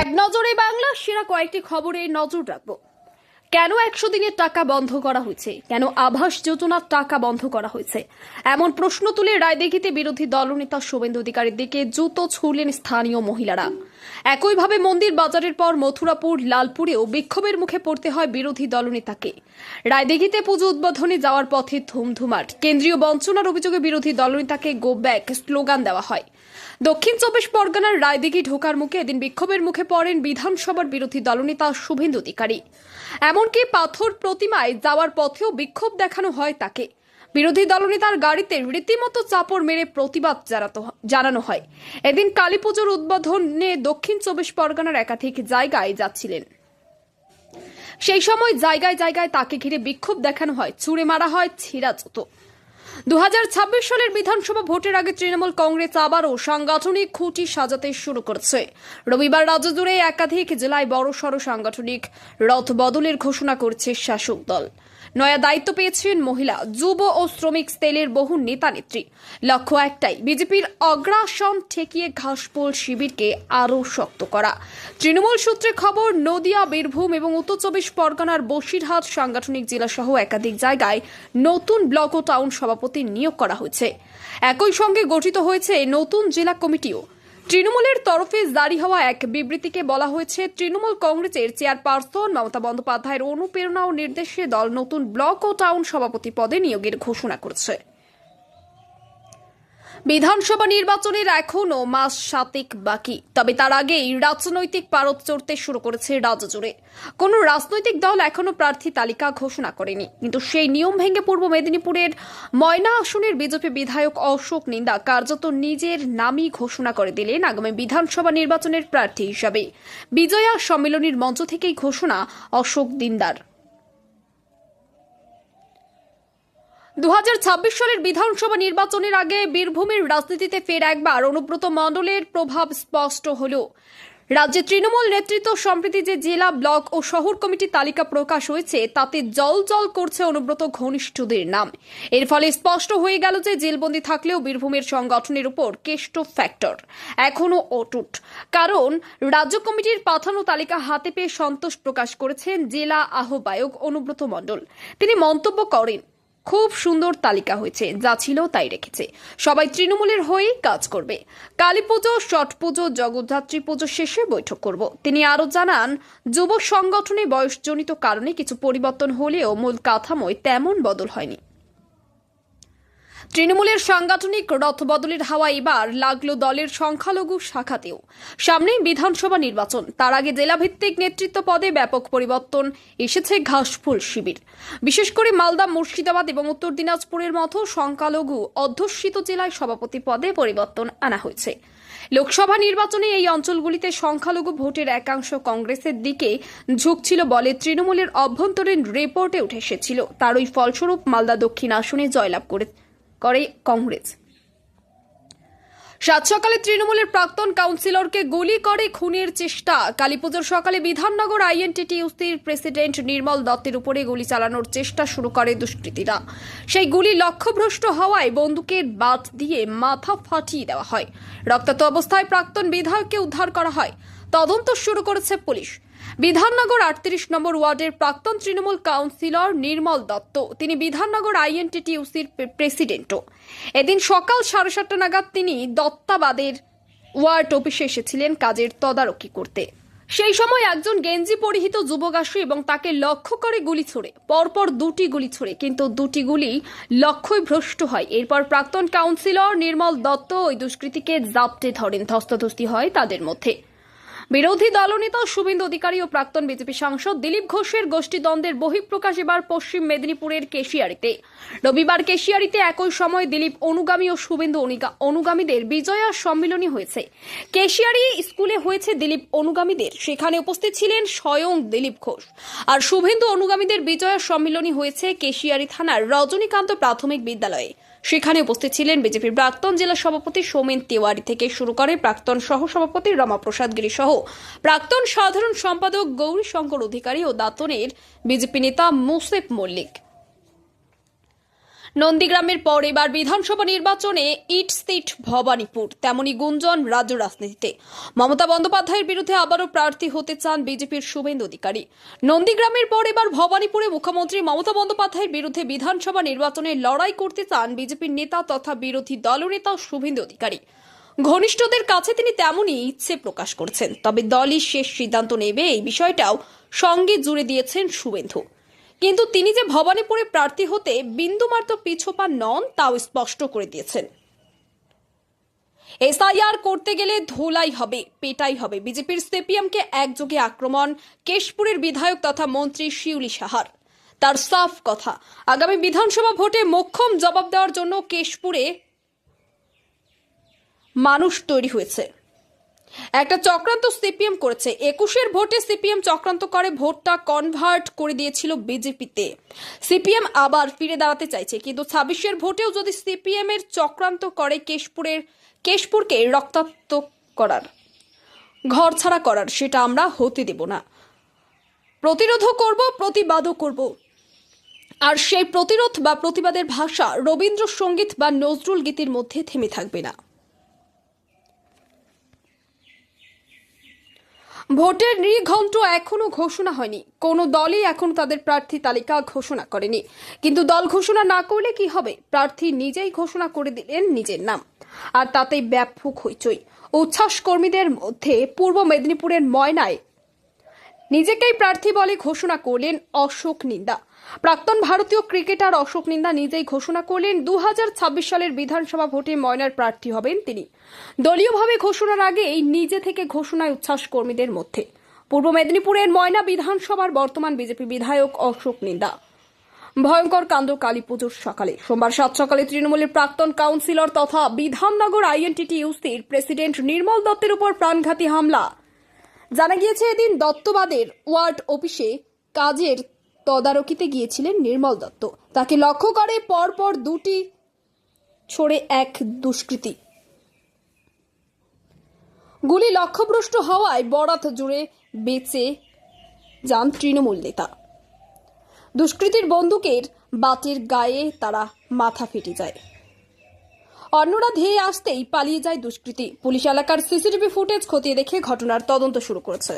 এক নজরে বাংলা, সেরা কয়েকটি খবরে নজর রাখব। কেন একশো দিনের টাকা বন্ধ করা হয়েছে? কেন আবাস যোজনার টাকা বন্ধ করা হয়েছে? এমন প্রশ্ন তুলে রায়দিঘিতে বিরোধী দলনেতা শুভেন্দু অধিকারীর দিকে জুতো ছুড়লেন স্থানীয় মহিলারা। একইভাবে মন্দির বাজারের পর মথুরাপুর, লালপুরেও বিক্ষোভের মুখে পড়তে হয় বিরোধী দলনেতাকে। রায়দিঘিতে পুজো উদ্বোধনে যাওয়ার পথে ধুমধুমাট। কেন্দ্রীয় বঞ্চনার অভিযোগে বিরোধী দলনেতাকে গো ব্যাক স্লোগান দেওয়া হয়। দক্ষিণ চব্বিশ পরগনার রায়দিঘি ঢোকার মুখে এদিন বিক্ষোভের মুখে পড়েন বিধানসভার বিরোধী দলনেতা শুভেন্দু অধিকারী। এমনকি পাথর প্রতিমায় যাওয়ার পথেও বিক্ষোভ দেখানো হয় তাকে। বিরোধী দলনেতার গাড়িতে রীতিমতো চাপড় মেরে প্রতিবাদ জানানো হয়। এদিন কালী পুজোর উদ্বোধনে দক্ষিণ চব্বিশ পরগনার একাধিক জায়গায় যাচ্ছিলেন। সেই সময় জায়গায় জায়গায় তাকে ঘিরে বিক্ষোভ দেখানো হয়, ছুড়ে মারা হয় ছিঁড়া জুতো। দু সালের বিধানসভা ভোটের আগে তৃণমূল কংগ্রেস আবারও সাংগঠনিক খুঁটি সাজাতে শুরু করেছে। রবিবার রাজ্য জুড়ে একাধিক জেলায় বড়সড় সাংগঠনিক রথ বদলের ঘোষণা করছে শাসক দল। নয়া দায়িত্ব পেয়েছেন মহিলা, যুব ও শ্রমিক সেলের বহু নেতা নেত্রী। লক্ষ্য একটাই, বিজেপির অগ্রাসন ঠেকিয়ে ঘাসপোল শিবিরকে আরও শক্ত করা। তৃণমূল সূত্রে খবর, নদিয়া, বীরভূম এবং উত্তর চব্বিশ পরগনার বসিরহাট সাংগঠনিক জেলাসহ একাধিক জায়গায় নতুন ব্লক ও টাউন সভাপতি নিয়োগ করা হয়েছে। একই সঙ্গে গঠিত হয়েছে নতুন জেলা কমিটিও। তৃণমূলের তরফে জারি হওয়া এক বিবৃতিকে বলা হয়েছে, তৃণমূল কংগ্রেসের চেয়ারপারসন মমতা বন্দ্যোপাধ্যায়ের অনুপ্রেরণা ও নির্দেশে দল নতুন ব্লক ও টাউন সভাপতি পদে নিয়োগের ঘোষণা করেছে। বিধানসভা নির্বাচনের এখনও মাস সাতেক বাকি। তবে তার আগেই রাজনৈতিক পারদ চড়তে শুরু করেছে রাজ্য কোন রাজনৈতিক দল এখনও প্রার্থী তালিকা ঘোষণা করেনি। কিন্তু সেই নিয়ম ভেঙে পূর্ব মেদিনীপুরের ময়না আসনের বিজেপি বিধায়ক অশোক নিন্দা কার্যত নিজের নামই ঘোষণা করে দিলেন আগামী বিধানসভা নির্বাচনের প্রার্থী হিসাবে। বিজয়া সম্মেলনীর মঞ্চ থেকেই ঘোষণা অশোক দিন্দার। দু হাজার ছাব্বিশ সালের বিধানসভা নির্বাচনের আগে বীরভূমের রাজনীতিতে ফের একবার অনুব্রত মণ্ডলের প্রভাব স্পষ্ট হল। রাজ্যে তৃণমূল নেতৃত্ব সম্প্রতি যে জেলা, ব্লক ও শহর কমিটির তালিকা প্রকাশ হয়েছে, তাতে জল জল করছে অনুব্রত ঘনিষ্ঠদের নাম। এর ফলে স্পষ্ট হয়ে গেল যে জেলবন্দি থাকলেও বীরভূমের সংগঠনের উপর কেষ্ট ফ্যাক্টর। এখনও অটুট। কারণ রাজ্য কমিটির পাঠানো তালিকা হাতে পেয়ে সন্তোষ প্রকাশ করেছেন জেলা আহ্বায়ক অনুব্রত মণ্ডল। তিনি মন্তব্য করেন খুব সুন্দর তালিকা হয়েছে, যা ছিল তাই রেখেছে। সবাই তৃণমূলের হয়ে কাজ করবে। কালী পুজো ছট পুজো, জগদ্ধাত্রী পুজো শেষে বৈঠক করব। তিনি আরও জানান, যুব সংগঠনে বয়সজনিত কারণে কিছু পরিবর্তন হলেও মূল কাঠামোয় তেমন বদল হয়নি। তৃণমূলের সাংগঠনিক রথবদলের হাওয়া এবার লাগল দলের সংখ্যালঘু শাখাতেও। সামনেই বিধানসভা নির্বাচন। তার আগে জেলাভিত্তিক নেতৃত্ব পদে ব্যাপক পরিবর্তন এসেছে ঘাসফুল শিবির। বিশেষ করে মালদা, মুর্শিদাবাদ এবং উত্তর দিনাজপুরের মতো সংখ্যালঘু অধ্যুষিত জেলায় সভাপতি পদে পরিবর্তন আনা হয়েছে। লোকসভা নির্বাচনে এই অঞ্চলগুলিতে সংখ্যালঘু ভোটের একাংশ কংগ্রেসের দিকে ঝুঁকছিল বলে তৃণমূলের অভ্যন্তরীণ রিপোর্টে উঠে এসেছিল। তারই ফলস্বরূপ মালদা দক্ষিণ আসনে জয়লাভ করে করে কংগ্রেস। সাত সকালে তৃণমূলের প্রাক্তন কাউন্সিলরকে গুলি করে খুনের চেষ্টা। কালীপুজোর সকালে বিধাননগর আইএনটিটিউসির প্রেসিডেন্ট নির্মল দত্তের উপরে গুলি চালানোর চেষ্টা শুরু করে দুষ্কৃতীরা। সেই গুলি লক্ষ্যভ্রষ্ট হওয়ায় বন্দুকের বাদ দিয়ে মাথা ফাটিয়ে দেওয়া হয়। রক্তাক্ত অবস্থায় প্রাক্তন বিধায়ককে উদ্ধার করা হয়। তদন্ত শুরু করেছে পুলিশ। বিধাননগর আটত্রিশ নম্বর ওয়ার্ডের প্রাক্তন তৃণমূল কাউন্সিলর নির্মল দত্ত। তিনি বিধাননগর আইএনটিটিউসির প্রেসিডেন্টও। এদিন সকাল সাড়ে সাতটা নাগাদ তিনি দত্তাবাদের ওয়ার্ড অফিসে এসেছিলেন কাজের তদারকি করতে। সেই সময় একজন গেঞ্জি পরিহিত যুবক আসে এবং তাকে লক্ষ্য করে গুলি ছোড়ে। পরপর দুটি গুলি ছোড়ে, কিন্তু দুটি গুলি লক্ষ্যই ভ্রষ্ট হয়। এরপর প্রাক্তন কাউন্সিলর নির্মল দত্ত ওই দুষ্কৃতীকে জাপটে ধরেন, ধস্তাধস্তি হয় তাদের মধ্যে। বিরোধী দলনেতা শুভেন্দু অধিকারী ও প্রাক্তন বিজেপি সাংসদ দিলীপ ঘোষের গোষ্ঠীদ্বন্দ্বের বহিঃপ্রকাশ এবার পশ্চিম মেদিনীপুরের কেশিয়ারিতে। রবিবার কেশিয়ারিতে একই সময় দিলীপ অনুগামী ও শুভেন্দু অনিগা- অনুগামীদের বিজয়া সম্মিলনী হয়েছে। কেশিয়ারি স্কুলে হয়েছে দিলীপ অনুগামীদের। সেখানে উপস্থিত ছিলেন স্বয়ং দিলীপ ঘোষ। আর শুভেন্দু অনুগামীদের বিজয়া সম্মিলনী হয়েছে কেশিয়ারি থানার রজনীকান্ত প্রাথমিক বিদ্যালয়ে। সেখানে উপস্থিত ছিলেন বিজেপির প্রাক্তন জেলা সভাপতি সৌমেন তিওয়ারি থেকে শুরু করে প্রাক্তন সহসভাপতি রমাপ্রসাদ গিরি সহ। প্রাক্তন সাধারণ সম্পাদক গৌরী শঙ্কর অধিকারী ও দাতনের বিজেপি নেতা মুসেফ মল্লিক। নন্দীগ্রামের পর এবার বিধানসভা নির্বাচনে ইট সিট ভবানীপুর, তেমনি গুঞ্জন রাজ্য রাজনীতিতে। মমতা বন্দ্যোপাধ্যায়ের বিরুদ্ধে আবারও প্রার্থী হতে চান বিজেপির শুভেন্দু অধিকারী। নন্দীগ্রামের পর এবার ভবানীপুরে মুখ্যমন্ত্রী মমতা বন্দ্যোপাধ্যায়ের বিরুদ্ধে বিধানসভা নির্বাচনে লড়াই করতে চান বিজেপির নেতা তথা বিরোধী দলনেতা শুভেন্দু অধিকারী। ঘনিষ্ঠদের কাছে তিনি তেমনই ইচ্ছে প্রকাশ করছেন, তবে দলই শেষ সিদ্ধান্ত নেবে এই বিষয়টাও সঙ্গে জুড়ে দিয়েছেন শুভেন্দু। কিন্তু তিনি যে ভবানীপুরে প্রার্থী হতে বিন্দুমাত্র পিছোপা নন, তাও স্পষ্ট করে দিয়েছেন। এসআইআর করতে গেলে ধোলাই হবে, পেটাই হবে। বিজেপির সিপিএমকে একযোগে আক্রমণ, কেশপুরের বিধায়ক তথা মন্ত্রী শিউলি সাহার। তার সাফ কথা, আগামী বিধানসভা ভোটে মোক্ষম জবাব দেওয়ার জন্য কেশপুরে মানুষ তৈরি হয়েছে। একটা চক্রান্ত সিপিএম করেছে। একুশের ভোটে সিপিএম চক্রান্ত করে, ভোটটা কনভার্ট করে দিয়েছিল বিজেপিতে। সিপিএম আবার ফিরে দাঁড়াতে চাইছে, কিন্তু ছাব্বিশের ভোটেও যদি সিপিএম এর চক্রান্ত করে, কেশপুরের, কেশপুরকে রক্তাক্ত করার ঘর ছাড়া করার, সেটা আমরা হতে দেব না। প্রতিরোধও করব, প্রতিবাদও করব। আর সেই প্রতিরোধ বা প্রতিবাদের ভাষা রবীন্দ্রসঙ্গীত বা নজরুল গীতির মধ্যে থেমে থাকবে না। ভোটের নির্ঘণ্ট এখনও ঘোষণা হয়নি। কোনো দলই এখন তাদের প্রার্থী তালিকা ঘোষণা করেনি। কিন্তু দল ঘোষণা না করলে কি হবে? প্রার্থী নিজেই ঘোষণা করে দিলেন নিজের নাম। আর তাতেই ব্যাপক হইচই। উচ্ছ্বাস কর্মীদের মধ্যে পূর্ব মেদিনীপুরের ময়নায় নিজেকেই প্রার্থী বলে ঘোষণা করলেন অশোক নিন্দা। প্রাক্তন ভারতীয় ক্রিকেটার অশোক নিন্দা নিজেই ঘোষণা করলেন দু হাজার ছাব্বিশ সালের বিধানসভা ভোটে ময়নার প্রার্থী হবেন তিনি। দলীয়ভাবে ঘোষণার আগে এই নিজে থেকে ঘোষণায় উচ্ছ্বাস কর্মীদের মধ্যে। পূর্ব মেদিনীপুরের ময়না বিধানসভার বর্তমান বিজেপি বিধায়ক অশোক নিন্দা। ভয়ঙ্কর কাণ্ড কালী পুজোর সকালে। সোমবার সাত সকালে তৃণমূলের প্রাক্তন কাউন্সিলর তথা বিধাননগর আইএনটিটি ইউসির প্রেসিডেন্ট নির্মল দত্তের উপর প্রাণঘাতী হামলা। জানা গিয়েছে এদিন দত্তবাদের ওয়ার্ড অফিসে কাজের তদারকিতে গিয়েছিলেন নির্মল দত্ত। তাকে লক্ষ্য করে পরপর দুটি ছড়ে এক দুষ্কৃতী। গুলি লক্ষ্যভ্রষ্ট হওয়ায় বরাত জুড়ে বেঁচে যান তৃণমূল নেতা। দুষ্কৃতীর বন্দুকের বাটির গায়ে তারা মাথা ফেটে যায়। অন্যরা ধেয়ে আসতেই পালিয়ে যায় দুষ্কৃতী। পুলিশ এলাকার সিসিটিভি ফুটেজ খতিয়ে দেখে ঘটনার তদন্ত শুরু করেছে।